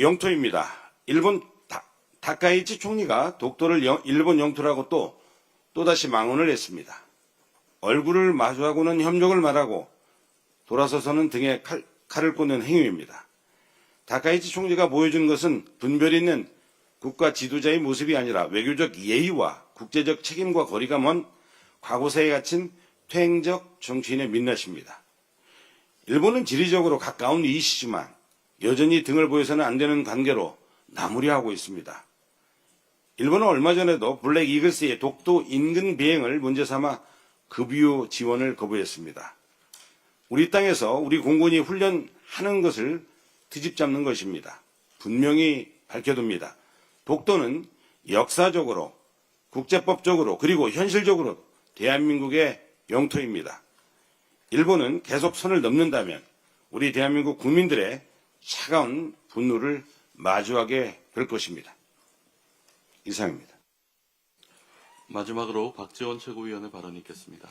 영토입니다. 일본 다, 다카이치 총리가 독도를 영- 일본 영토라고 또 또다시 망언을 했습니다. 얼굴을 마주하고는 협력을 말하고 돌아서서는 등에 칼, 칼을 꽂는 행위입니다. 다카이치 총리가 보여준 것은 분별 있는 국가 지도자의 모습이 아니라 외교적 예의와 국제적 책임과 거리가 먼 과거사에 갇힌 퇴행적 정치인의 민낯입니다. 일본은 지리적으로 가까운 이시지만 여전히 등을 보여서는 안 되는 관계로 나무리하고 있습니다. 일본은 얼마 전에도 블랙 이글스의 독도 인근 비행을 문제 삼아 급유 지원을 거부했습니다. 우리 땅에서 우리 공군이 훈련하는 것을 트집잡는 것입니다. 분명히 밝혀둡니다. 독도는 역사적으로, 국제법적으로, 그리고 현실적으로 대한민국의 영토입니다. 일본은 계속 선을 넘는다면 우리 대한민국 국민들의 차가운 분노를 마주하게 될 것입니다. 이상입니다. 마지막으로 박지원 최고위원의 발언이 있겠습니다.